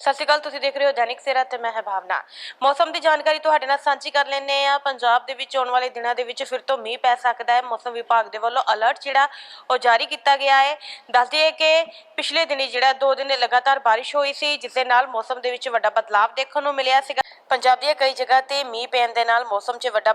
ਸਤਿ ਸ਼੍ਰੀ ਅਕਾਲ, ਤੁਸੀਂ ਦੇਖ ਰਹੇ ਹੋ ਦੈਨਿਕ ਸੇਰਾ ਤੇ ਮੈਂ ਹਾਂ ਭਾਵਨਾ। ਮੌਸਮ ਦੀ ਜਾਣਕਾਰੀ ਤੁਹਾਡੇ ਨਾਲ ਸਾਂਝੀ ਕਰ ਲੈਂਦੇ ਆ ਪੰਜਾਬ ਦੇ ਵਿੱਚ ਆਉਣ ਵਾਲੇ ਦਿਨਾਂ ਦੇ ਵਿੱਚ ਫਿਰ ਤੋਂ ਮੀਂਹ ਪੈ ਸਕਦਾ ਹੈ। ਮੌਸਮ ਵਿਭਾਗ ਦੇ ਵੱਲੋਂ ਅਲਰਟ ਜਿਹੜਾ ਉਹ ਜਾਰੀ ਕੀਤਾ ਗਿਆ ਹੈ। ਦੱਸ ਦਈਏ ਕਿ ਪਿਛਲੇ ਦਿਨੀ ਜਿਹੜਾ 2 ਦਿਨ ਲਗਾਤਾਰ ਬਾਰਿਸ਼ ਹੋਈ ਸੀ ਜਿਸ ਦੇ ਨਾਲ ਮੌਸਮ ਦੇ ਵਿੱਚ ਵੱਡਾ ਬਦਲਾਅ ਦੇਖਣ ਨੂੰ ਮਿਲਿਆ ਸੀਗਾ। ਪੰਜਾਬ ਦੀਆਂ ਕਈ ਜਗ੍ਹਾ ਤੇ ਮੀਂਹ ਪੈਣ ਦੇ ਨਾਲ ਮੌਸਮ 'ਚ ਵੱਡਾ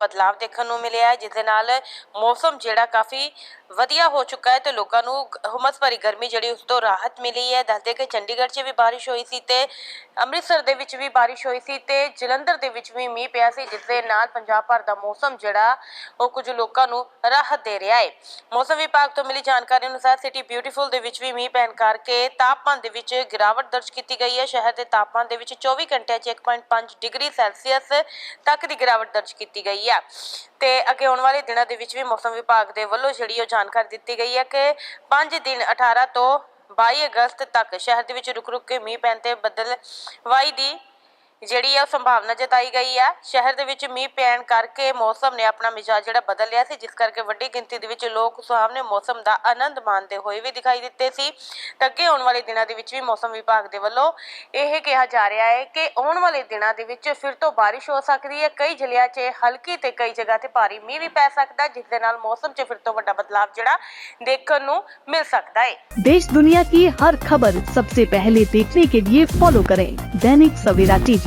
ਬਦਲਾਵ ਦੇਖਣ ਨੂੰ ਮਿਲਿਆ ਹੈ ਜਿਸ ਦੇ ਨਾਲ ਮੌਸਮ ਜਿਹੜਾ ਕਾਫੀ ਵਧੀਆ ਹੋ ਚੁੱਕਾ ਹੈ ਤੇ ਲੋਕਾਂ ਨੂੰ ਹੁਮਸ ਭਰੀ ਗਰਮੀ ਜਿਹੜੀ ਉਸ ਤੋਂ ਰਾਹਤ ਮਿਲੀ ਹੈ। ਦੱਸਦੇ ਕਿ ਚੰਡੀਗੜ੍ਹ 'ਚ ਵੀ ਬਾਰਿਸ਼ ਹੋਈ ਸੀ ਤੇ ਅੰਮ੍ਰਿਤਸਰ ਦੇ ਵਿੱਚ ਵੀ ਬਾਰਿਸ਼ ਹੋਈ ਸੀ ਤੇ ਜਲੰਧਰ ਦੇ ਵਿੱਚ ਵੀ ਮੀਂਹ ਪਿਆ ਸੀ, ਜਿਸ ਦੇ ਨਾਲ ਪੰਜਾਬ ਭਰ ਦਾ ਮੌਸਮ ਜਿਹੜਾ ਉਹ ਕੁਝ ਲੋਕਾਂ ਨੂੰ ਰਾਹਤ ਦੇ ਰਿਹਾ ਹੈ। ਮੌਸਮ ਵਿਭਾਗ ਤੋਂ ਮਿਲੀ ਜਾਣਕਾਰੀ ਅਨੁਸਾਰ ਸਿਟੀ ਬਿਊਟੀਫੁਲ ਦੇ ਵਿੱਚ ਵੀ ਮੀਂਹ ਪੈਣ ਕਰਕੇ ਤਾਪਮਾਨ ਦੇ ਵਿੱਚ ਗਿਰਾਵਟ ਦਰਜ ਕੀਤੀ ਗਈ ਹੈ। ਸ਼ਹਿਰ ਦੇ ਤਾਪਮਾਨ ਦੇ ਵਿੱਚ 24 ਘੰਟਿਆਂ 'ਚ 1.5 ਡਿਗਰੀ ਸੈਲਸੀਅਸ ਤੱਕ ਦੀ ਗਿਰਾਵਟ ਦਰਜ ਕੀਤੀ ਗਈ ਹੈ। ਤੇ ਅੱਗੇ ਆਉਣ ਵਾਲੇ ਦਿਨਾਂ ਦੇ ਵਿੱਚ ਵੀ ਮੌਸਮ ਵਿਭਾਗ ਦੇ ਵੱਲੋਂ ਜਿਹੜੀ ਉਹ ਜਾਣਕਾਰੀ ਦਿੱਤੀ ਗਈ ਹੈ ਕਿ 5 ਦਿਨ 18 ਤੋਂ 22 ਅਗਸਤ ਤੱਕ ਸ਼ਹਿਰ ਦੇ ਵਿੱਚ ਰੁਕ ਰੁਕ ਕੇ ਮੀਂਹ ਪੈਣ ਤੇ ਬੱਦਲ ਵਾਈ ਦੀ ਜਿਹੜੀ ਹੈ ਉਹ ਸੰਭਾਵਨਾ ਜਤਾਈ ਗਈ ਹੈ ਸ਼ਹਿਰ ਦੇ ਵਿੱਚ ਮੀਂਹ ਪੈਣ ਕਰਕੇ ਮੌਸਮ ਨੇ ਆਪਣਾ ਮਿਜਾਜ ਜਿਹੜਾ ਬਦਲ ਲਿਆ ਸੀ ਜਿਸ ਕਰਕੇ ਵੱਡੀ ਗਿਣਤੀ ਦੇ ਵਿੱਚ ਲੋਕ ਸੁਹਾਵਣੇ ਮੌਸਮ ਦਾ ਆਨੰਦ ਮਾਣਦੇ ਹੋਏ ਵੀ ਦਿਖਾਈ ਦਿੱਤੇ ਸੀ ਤਾਂ ਅੱਗੇ ਆਉਣ ਵਾਲੇ ਦਿਨਾਂ ਦੇ ਵਿੱਚ ਵੀ ਮੌਸਮ ਵਿਭਾਗ ਦੇ ਵੱਲੋਂ ਇਹ ਕਿਹਾ ਜਾ ਰਿਹਾ ਹੈ ਕਿ ਆਉਣ ਵਾਲੇ ਦਿਨਾਂ ਦੇ ਵਿੱਚ ਫਿਰ ਤੋਂ ਬਾਰਿਸ਼ ਹੋ ਸਕਦੀ ਹੈ ਕਈ ਜ਼ਿਲ੍ਹਿਆਂ 'ਚ ਹਲਕੀ ਤੇ ਕਈ ਜਗ੍ਹਾ ਤੇ ਭਾਰੀ ਮੀਂਹ ਵੀ ਪੈ ਸਕਦਾ ਹੈ, ਜਿਸ ਦੇ ਨਾਲ ਮੌਸਮ 'ਚ ਫਿਰ ਤੋਂ ਵੱਡਾ ਬਦਲਾਅ ਜਿਹੜਾ ਦੇਖਣ ਨੂੰ ਮਿਲ ਸਕਦਾ ਹੈ देश दुनिया की हर खबर सबसे पहले देखने के लिए फॉलो करें दैनिक सवेरा टीवी